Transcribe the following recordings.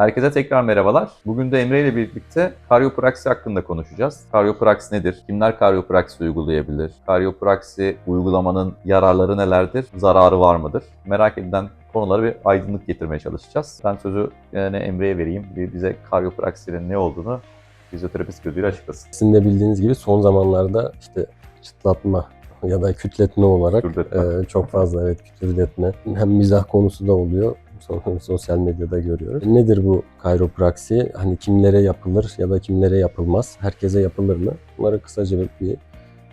Herkese tekrar merhabalar. Bugün de Emre ile birlikte karyopraksi hakkında konuşacağız. Karyopraksi nedir? Kimler karyopraksi uygulayabilir? Karyopraksi uygulamanın yararları nelerdir? Zararı var mıdır? Merak edilen konulara bir aydınlık getirmeye çalışacağız. Ben sözü yani Emre'ye vereyim. Bir bize karyopraksinin ne olduğunu fizyoterapist gözüyle açıklasın. Sizin de bildiğiniz gibi son zamanlarda işte çıtlatma ya da kütletme olarak Kütletme. e, çok fazla evet kütletme hem mizah konusu da oluyor. Sosyal medyada görüyoruz. Nedir bu kayropraksi? Hani kimlere yapılır ya da kimlere yapılmaz? Herkese yapılır mı? Bunları kısaca bir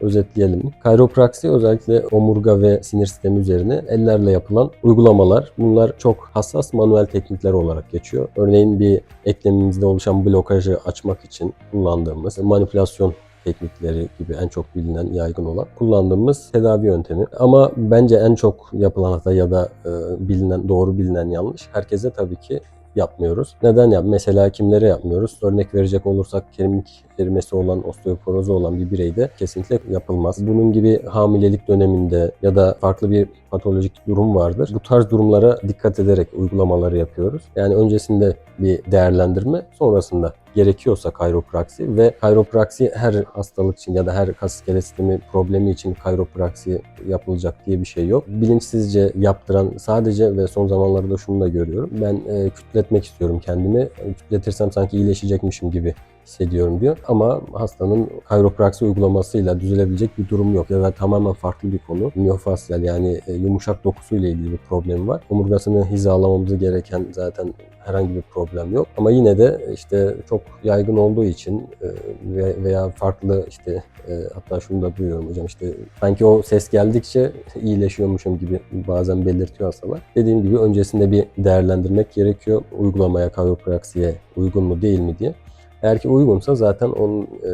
özetleyelim. Kayropraksi özellikle omurga ve sinir sistemi üzerine ellerle yapılan uygulamalar. Bunlar çok hassas manuel teknikler olarak geçiyor. Örneğin bir eklemimizde oluşan blokajı açmak için kullandığımız manipülasyon teknikleri gibi en çok bilinen, yaygın olan kullandığımız tedavi yöntemi. Ama bence en çok yapılan hata ya da e, bilinen, doğru bilinen yanlış herkese tabii ki yapmıyoruz. Neden yap? Mesela kimlere yapmıyoruz? Örnek verecek olursak kemik erimesi olan, osteoporozu olan bir bireyde kesinlikle yapılmaz. Bunun gibi hamilelik döneminde ya da farklı bir patolojik durum vardır. Bu tarz durumlara dikkat ederek uygulamaları yapıyoruz. Yani öncesinde bir değerlendirme, sonrasında gerekiyorsa kayropraksi ve kayropraksi her hastalık için ya da her kas iskelet sistemi problemi için kayropraksi yapılacak diye bir şey yok. Bilinçsizce yaptıran sadece ve son zamanlarda şunu da görüyorum. Ben e, kütletmek istiyorum kendimi. E, Kütletirsem sanki iyileşecekmişim gibi hissediyorum diyor. Ama hastanın kayropraksi uygulamasıyla düzelebilecek bir durum yok. Da tamamen farklı bir konu. Miyofasyal yani e, yumuşak dokusuyla ilgili bir problem var. Omurgasını hizalamamız gereken zaten herhangi bir problem yok. Ama yine de işte çok yaygın olduğu için e, ve- veya farklı işte e, hatta şunu da duyuyorum hocam işte sanki o ses geldikçe iyileşiyormuşum gibi bazen belirtiyor hastalar. Dediğim gibi öncesinde bir değerlendirmek gerekiyor. Uygulamaya, kayropraksiye uygun mu değil mi diye. Eğer ki uygunsa zaten onun e,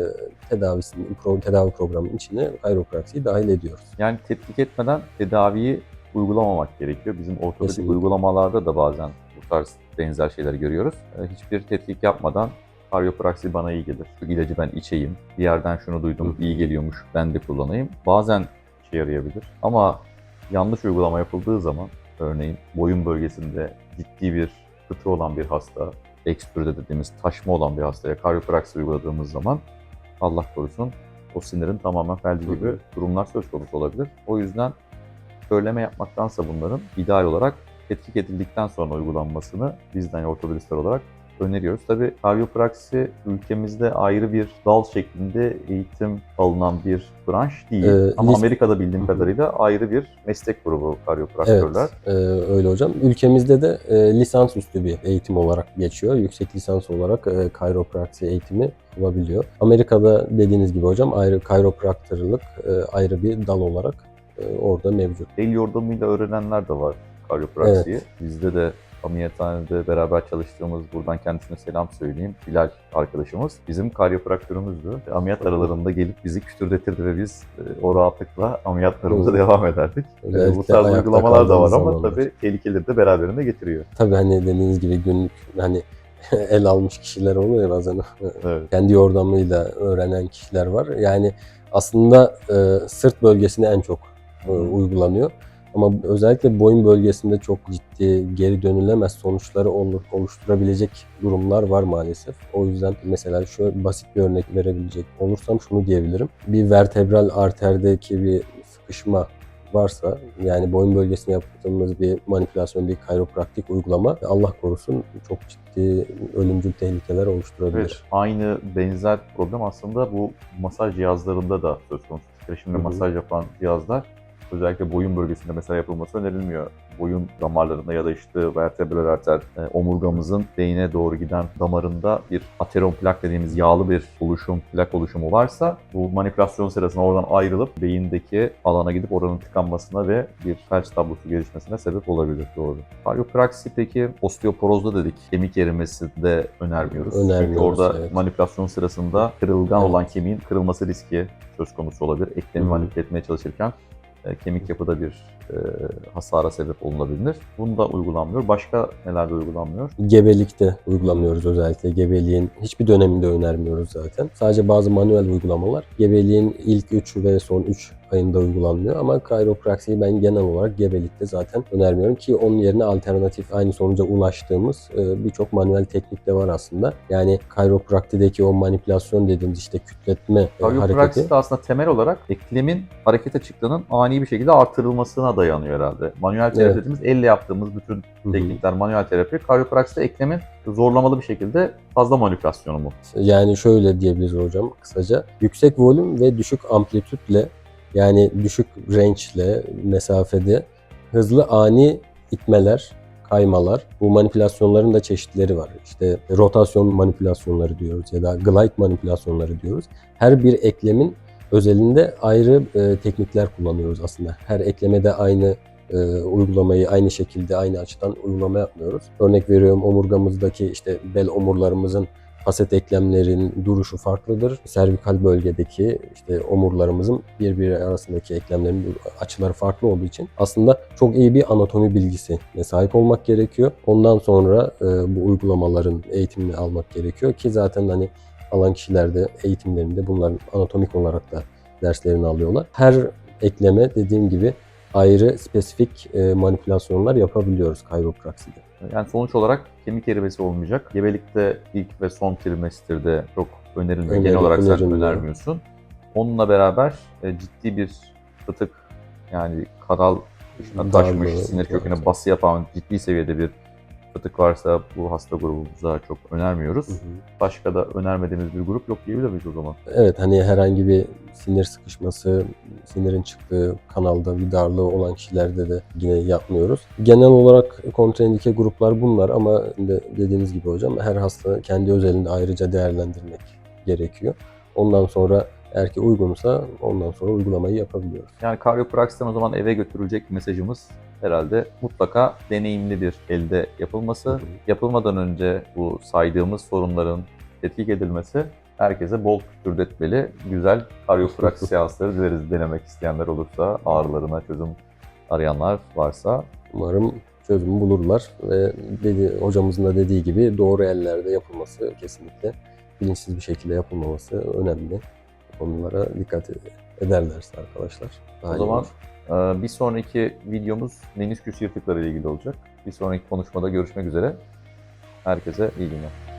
tedavisinin, pro, tedavi programının içine kayropraksiyi dahil ediyoruz. Yani tetkik etmeden tedaviyi uygulamamak gerekiyor. Bizim ortopedik Kesinlikle. uygulamalarda da bazen bu tarz benzer şeyler görüyoruz. E, Hiçbir tetkik yapmadan karyopraksi bana iyi gelir. Şu ilacı ben içeyim. Bir yerden şunu duydum, Hı. iyi geliyormuş, ben de kullanayım. Bazen işe yarayabilir. Ama yanlış uygulama yapıldığı zaman, örneğin boyun bölgesinde ciddi bir fıtığı olan bir hasta, ekstrüde dediğimiz taşma olan bir hastaya karyopraksi uyguladığımız zaman Allah korusun o sinirin tamamen felci gibi hı. durumlar söz konusu olabilir. O yüzden söyleme yapmaktansa bunların ideal olarak tetkik edildikten sonra uygulanmasını bizden ortopedistler olarak öneriyoruz. Tabii karyopraksi ülkemizde ayrı bir dal şeklinde eğitim alınan bir branş değil. Ee, Ama Amerika'da bildiğim kadarıyla ayrı bir meslek grubu karyopraktörler. Evet, e, öyle hocam. Ülkemizde de e, lisans üstü bir eğitim olarak geçiyor. Yüksek lisans olarak e, kayropraksi eğitimi olabiliyor. Amerika'da dediğiniz gibi hocam ayrı kayropraktörlük e, ayrı bir dal olarak e, orada mevcut. El yordamıyla öğrenenler de var karyopraksiyi. Bizde de ameliyathanede beraber çalıştığımız, buradan kendisine selam söyleyeyim, Bilal arkadaşımız bizim karyopraktörümüzdü. Ameliyat aralarında gelip bizi kütürdetirdi ve biz e, o rahatlıkla ameliyatlarımıza Hı. devam ederdik. Özellikle Bu tarz uygulamalar da var ama tabii tehlikeleri de beraberinde getiriyor. Tabii hani dediğiniz gibi günlük hani el almış kişiler oluyor ya bazen Evet. kendi yordamıyla öğrenen kişiler var. Yani aslında e, sırt bölgesine en çok e, uygulanıyor. Ama özellikle boyun bölgesinde çok ciddi geri dönülemez sonuçları olur, oluşturabilecek durumlar var maalesef. O yüzden mesela şöyle basit bir örnek verebilecek olursam şunu diyebilirim. Bir vertebral arterdeki bir sıkışma varsa yani boyun bölgesine yaptığımız bir manipülasyon, bir kayropraktik uygulama Allah korusun çok ciddi ölümcül tehlikeler oluşturabilir. Evet, aynı benzer problem aslında bu masaj cihazlarında da söz konusu. Titreşimle masaj yapan cihazlar özellikle boyun bölgesinde mesela yapılması önerilmiyor. Boyun damarlarında ya da işte vertebral arter e, omurgamızın beyine doğru giden damarında bir ateron plak dediğimiz yağlı bir oluşum, plak oluşumu varsa bu manipülasyon sırasında oradan ayrılıp beyindeki alana gidip oranın tıkanmasına ve bir felç tablosu gelişmesine sebep olabilir. Doğru. Karyopraksi peki osteoporozda dedik. Kemik erimesi de önermiyoruz. Çünkü Önermiyoruz, orada evet. manipülasyon sırasında kırılgan Evet. olan kemiğin kırılması riski söz konusu olabilir. Eklemi manipüle etmeye çalışırken kemik yapıda bir e, hasara sebep olunabilir. Bunda uygulanmıyor. Başka nelerde uygulanmıyor? Gebelikte uygulamıyoruz özellikle. Gebeliğin hiçbir döneminde önermiyoruz zaten. Sadece bazı manuel uygulamalar gebeliğin ilk 3 ve son 3 ayında uygulanmıyor ama kayropraksiyi ben genel olarak gebelikte zaten önermiyorum ki onun yerine alternatif aynı sonuca ulaştığımız e, birçok manuel teknik de var aslında. Yani kayropraktideki o manipülasyon dediğimiz işte kütletme e, hareketi de aslında temel olarak eklemin hareket açıklığının ani bir şekilde artırılmasına dayanıyor herhalde. Manuel terapi Evet. dediğimiz elle yaptığımız bütün Hı hı. teknikler manuel terapi. Karyopraksis de eklemin zorlamalı bir şekilde fazla manipülasyonu mu? Yani şöyle diyebiliriz hocam kısaca. Yüksek volüm ve düşük amplitütle yani düşük range ile mesafede hızlı ani itmeler, kaymalar. Bu manipülasyonların da çeşitleri var. İşte rotasyon manipülasyonları diyoruz ya da glide manipülasyonları diyoruz. Her bir eklemin özelinde ayrı e, teknikler kullanıyoruz aslında. Her eklemede aynı e, uygulamayı aynı şekilde aynı açıdan uygulama yapmıyoruz. Örnek veriyorum omurgamızdaki işte bel omurlarımızın faset eklemlerin duruşu farklıdır. Servikal bölgedeki işte omurlarımızın birbiri arasındaki eklemlerin açıları farklı olduğu için aslında çok iyi bir anatomi bilgisine sahip olmak gerekiyor. Ondan sonra e, bu uygulamaların eğitimini almak gerekiyor ki zaten hani alan kişiler de eğitimlerinde bunların anatomik olarak da derslerini alıyorlar. Her ekleme dediğim gibi ayrı spesifik e, manipülasyonlar yapabiliyoruz kayroprakside. Yani sonuç olarak kemik erimesi olmayacak. Gebelikte ilk ve son trimestirde çok önerilmiyor. Öneri- Genel olarak sen önermiyorsun. Onunla beraber e, ciddi bir fıtık yani Darlığı, taşmış, sinir köküne bası yapan ciddi seviyede bir fıtık varsa bu hasta grubumuza çok önermiyoruz. Başka da önermediğimiz bir grup yok diyebilir miyiz o zaman? Evet hani herhangi bir sinir sıkışması, sinirin çıktığı kanalda bir darlığı olan kişilerde de yine yapmıyoruz. Genel olarak kontraindike gruplar bunlar ama de dediğiniz gibi hocam her hasta kendi özelinde ayrıca değerlendirmek gerekiyor. Ondan sonra eğer ki uygunsa ondan sonra uygulamayı yapabiliyoruz. Yani karyopraksisten o zaman eve götürülecek mesajımız herhalde mutlaka deneyimli bir elde yapılması. Yapılmadan önce bu saydığımız sorunların tetkik edilmesi herkese bol kütürdetmeli, güzel karyopraksis seansları dileriz denemek isteyenler olursa, ağrılarına çözüm arayanlar varsa. Umarım çözümü bulurlar ve dedi, hocamızın da dediği gibi doğru ellerde yapılması kesinlikle bilinçsiz bir şekilde yapılmaması önemli. Bu konulara dikkat ederlerse arkadaşlar. daha O zaman olur. E, bir sonraki videomuz menisküs yırtıkları ile ilgili olacak. Bir sonraki konuşmada görüşmek üzere. Herkese iyi günler.